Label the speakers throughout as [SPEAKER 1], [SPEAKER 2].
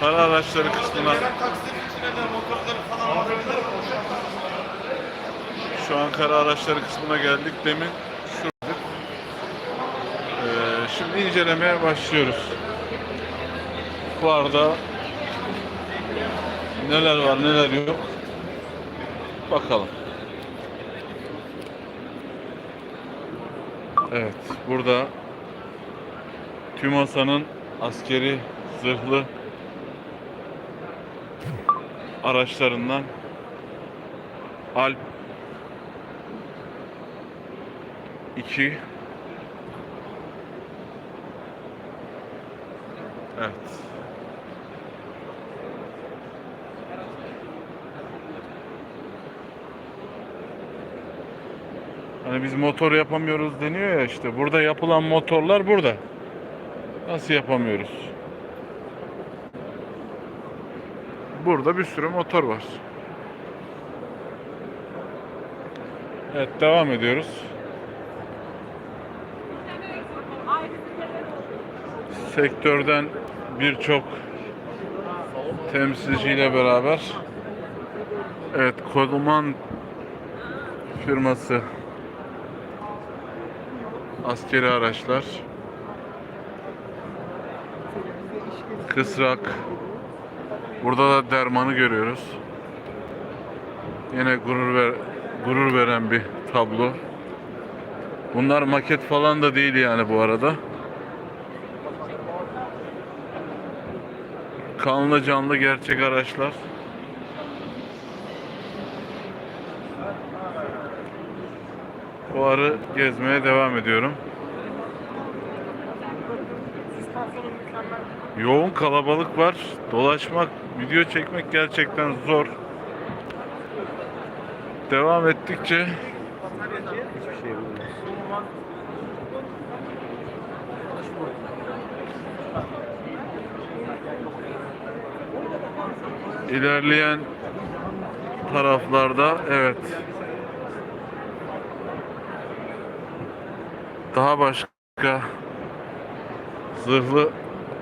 [SPEAKER 1] Para araçları kısmına şu an kara araçları kısmına geldik. Demin şuradaydık. Ee, şimdi incelemeye başlıyoruz. Bu arada neler var neler yok. Bakalım. Evet, burada TÜMOSA'nın askeri zırhlı araçlarından Alp 2 Evet. Hani biz motor yapamıyoruz deniyor ya işte. Burada yapılan motorlar burada. Nasıl yapamıyoruz? Burada bir sürü motor var. Evet devam ediyoruz. Sektörden birçok temsilciyle beraber Evet Koduman firması askeri araçlar Kısrak Burada da dermanı görüyoruz. Yine gurur ver, gurur veren bir tablo. Bunlar maket falan da değil yani bu arada. Kanlı canlı gerçek araçlar. Fuarı gezmeye devam ediyorum. Yoğun kalabalık var. Dolaşmak, video çekmek gerçekten zor. Devam ettikçe ilerleyen taraflarda evet daha başka zırhlı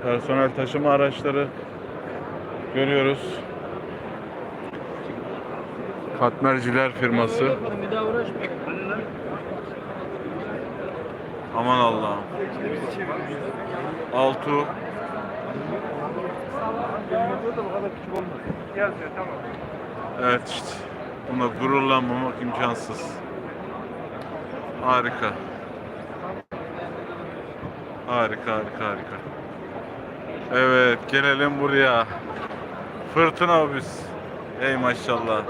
[SPEAKER 1] personel taşıma araçları görüyoruz. Katmerciler firması. Aman Allah'ım. Altu. Evet işte. Buna gururlanmamak imkansız. Harika. Harika harika harika. Evet gelelim buraya. Fırtına obüs. Ey maşallah.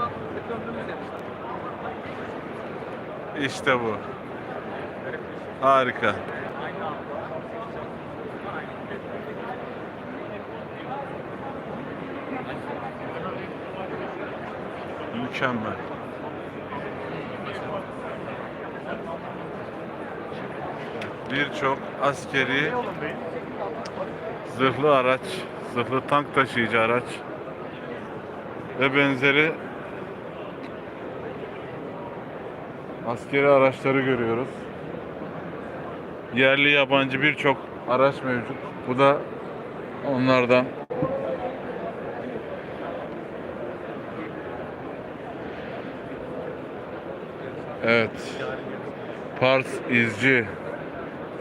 [SPEAKER 1] İşte bu. Harika. Mükemmel. Birçok askeri zırhlı araç, zırhlı tank taşıyıcı araç ve benzeri askeri araçları görüyoruz. Yerli yabancı birçok araç mevcut. Bu da onlardan. Evet. Pars izci.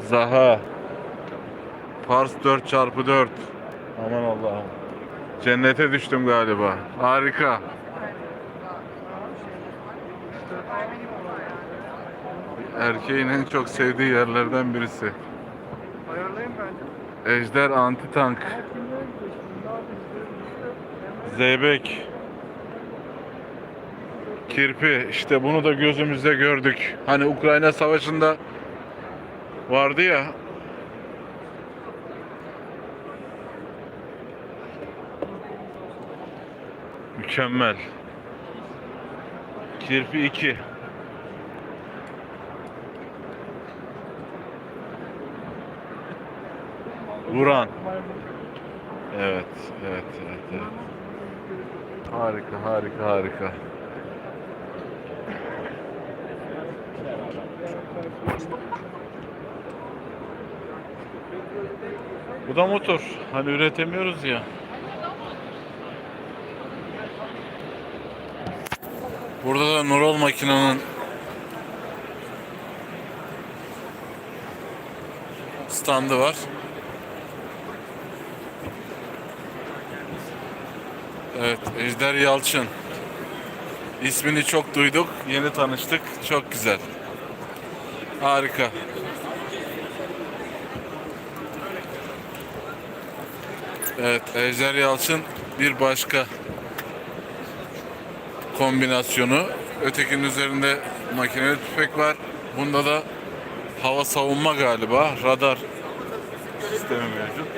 [SPEAKER 1] Zaha. Pars 4x4. Aman Allah'ım. Cennete düştüm galiba. Harika. Erkeğin en çok sevdiği yerlerden birisi. Ejder anti tank. Zeybek. Kirpi. İşte bunu da gözümüzde gördük. Hani Ukrayna Savaşı'nda vardı ya. Mükemmel. Kirpi 2. Vuran. Evet, evet, evet, evet. Harika, harika, harika. Bu da motor. Hani üretemiyoruz ya. Burada da Nurol makinenin standı var. Evet, Ejder Yalçın. İsmini çok duyduk, yeni tanıştık. Çok güzel. Harika. Evet, Ejder Yalçın bir başka kombinasyonu. Ötekinin üzerinde makineli tüfek var. Bunda da hava savunma galiba. Radar sistemi mevcut.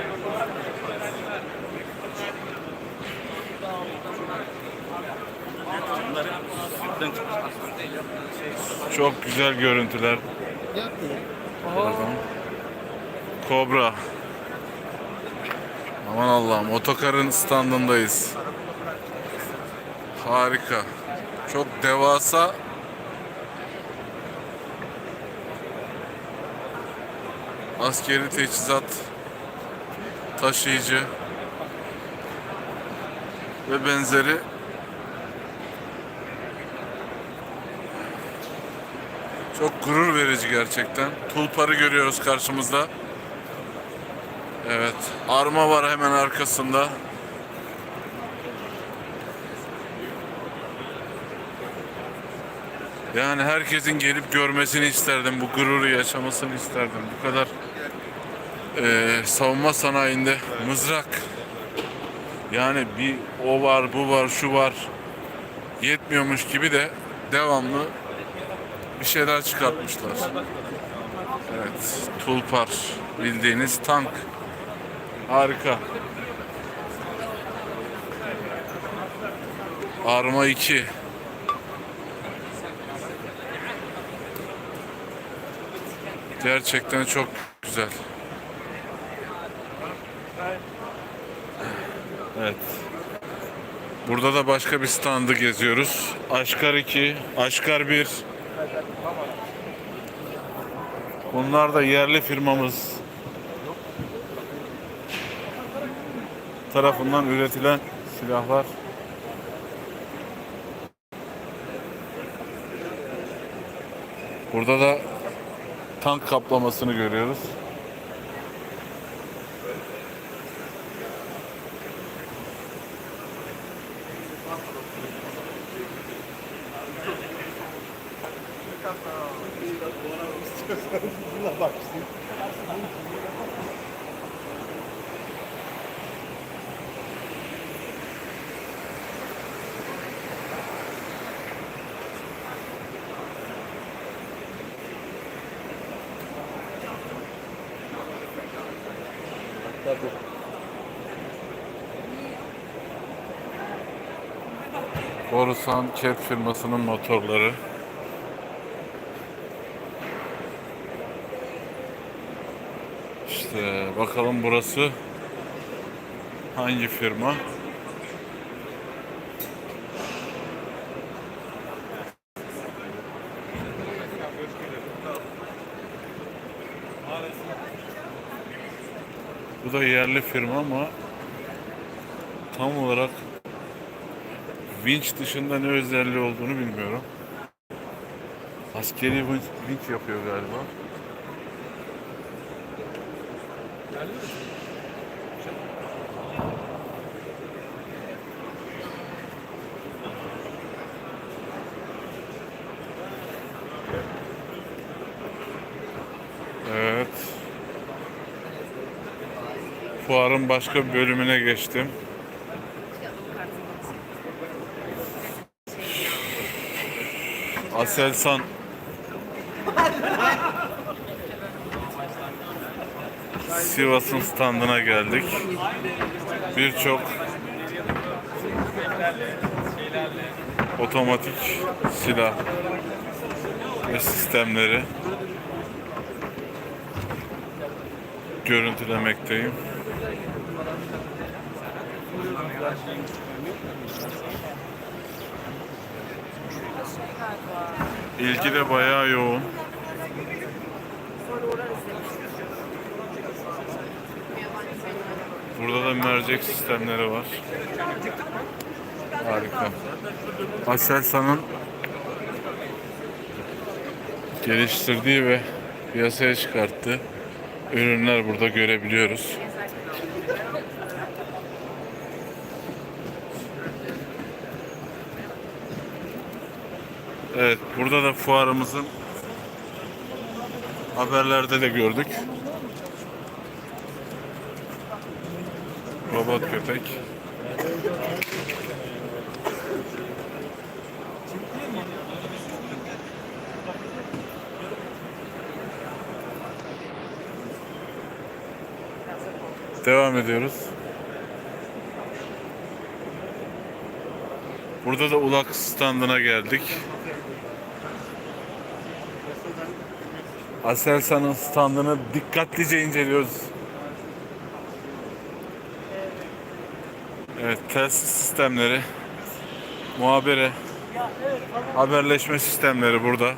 [SPEAKER 1] Çok güzel görüntüler. Pardon. Kobra. Aman Allah'ım otokarın standındayız. Harika. Çok devasa. Askeri teçhizat taşıyıcı ve benzeri çok gurur verici gerçekten. Tulparı görüyoruz karşımızda. Evet, arma var hemen arkasında. Yani herkesin gelip görmesini isterdim. Bu gururu yaşamasını isterdim. Bu kadar eee, savunma sanayinde mızrak. Yani bir o var, bu var, şu var. Yetmiyormuş gibi de devamlı bir şeyler çıkartmışlar. Evet, tulpar bildiğiniz tank. Harika. Arma 2. Gerçekten çok güzel. Evet. Burada da başka bir standı geziyoruz. Aşkar 2, Aşkar 1. Bunlar da yerli firmamız tarafından üretilen silahlar. Burada da tank kaplamasını görüyoruz. Borusan Ket firmasının motorları. İşte bakalım burası hangi firma? Bu da yerli firma ama tam olarak vinç dışında ne özelliği olduğunu bilmiyorum. Askeri vinç, yapıyor galiba. Fuarın başka bir bölümüne geçtim. Aselsan Sivas'ın standına geldik. Birçok otomatik silah ve sistemleri görüntülemekteyim. İlgi de bayağı yoğun. Burada da mercek sistemleri var. Harika. Aselsan'ın geliştirdiği ve piyasaya çıkarttığı ürünler burada görebiliyoruz. Evet, burada da fuarımızın haberlerde de gördük. Robot köpek. Devam ediyoruz. Burada da ulak standına geldik. Aselsan'ın standını dikkatlice inceliyoruz. Evet, telsiz sistemleri, muhabere, haberleşme sistemleri burada.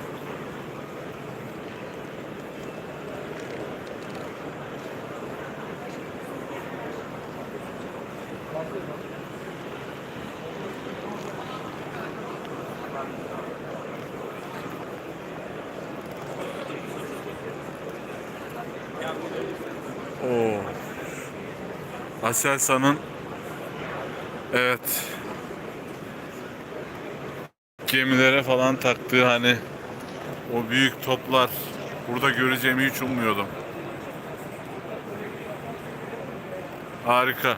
[SPEAKER 1] Aselsan'ın evet gemilere falan taktığı hani o büyük toplar burada göreceğimi hiç ummuyordum. Harika.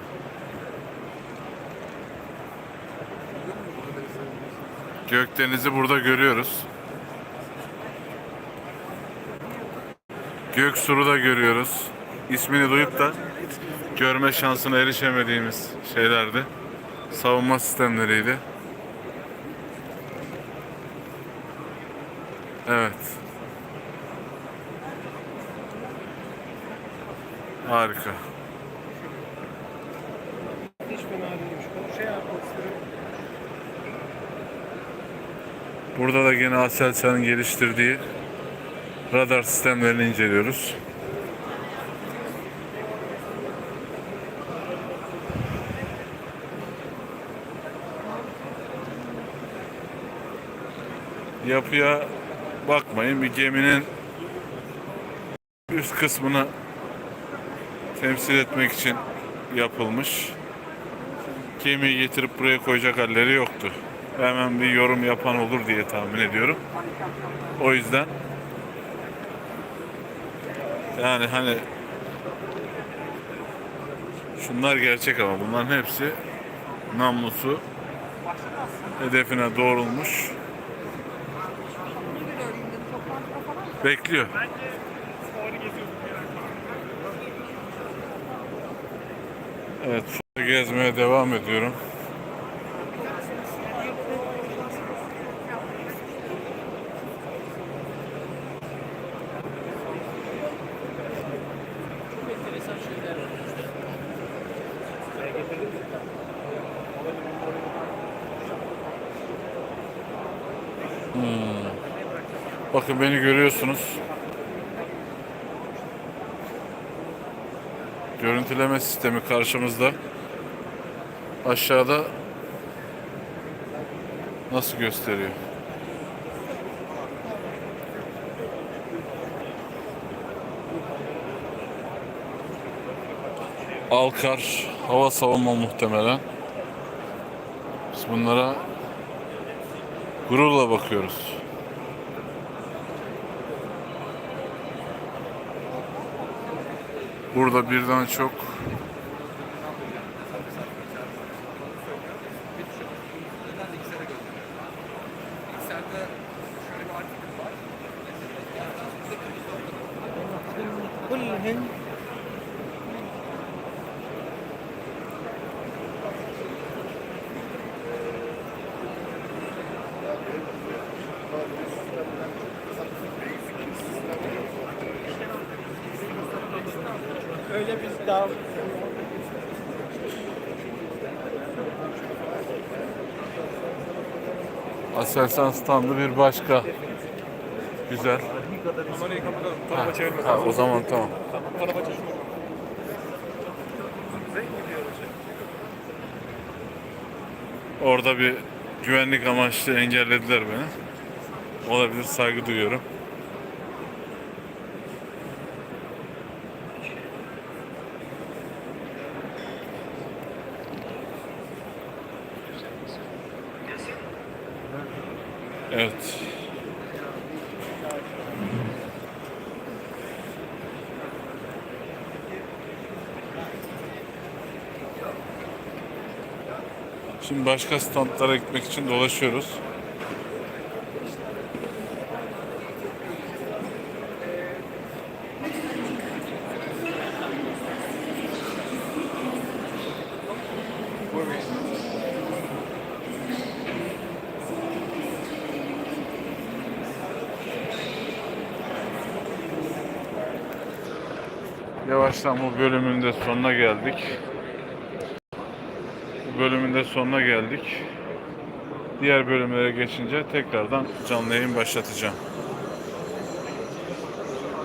[SPEAKER 1] Gökdeniz'i burada görüyoruz. Göksur'u da görüyoruz. İsmini duyup da görme şansına erişemediğimiz şeylerdi. Savunma sistemleriydi. Evet. Harika. Burada da gene Aselsan'ın geliştirdiği radar sistemlerini inceliyoruz. Yapıya bakmayın. Bir geminin üst kısmını temsil etmek için yapılmış. Gemiyi getirip buraya koyacak halleri yoktu. Hemen bir yorum yapan olur diye tahmin ediyorum. O yüzden yani hani şunlar gerçek ama bunların hepsi namlusu hedefine doğrulmuş. Bekliyor. Evet, gezmeye devam ediyorum. Bakın beni görüyorsunuz. Görüntüleme sistemi karşımızda. Aşağıda nasıl gösteriyor? Alkar hava savunma muhtemelen. Biz bunlara gururla bakıyoruz. Burada birden çok
[SPEAKER 2] Öyle biz daha
[SPEAKER 1] Aselsan standı bir başka. Güzel.
[SPEAKER 2] kamerayı kapatalım. Tarafa çevirme.
[SPEAKER 1] Ha, o zaman tamam.
[SPEAKER 2] Tarafa çevirme.
[SPEAKER 1] Orada bir güvenlik amaçlı engellediler beni. Olabilir saygı duyuyorum. Evet. Şimdi başka standlara gitmek için dolaşıyoruz. Yavaştan bu bölümün de sonuna geldik. Bu bölümün de sonuna geldik. Diğer bölümlere geçince tekrardan canlı yayın başlatacağım.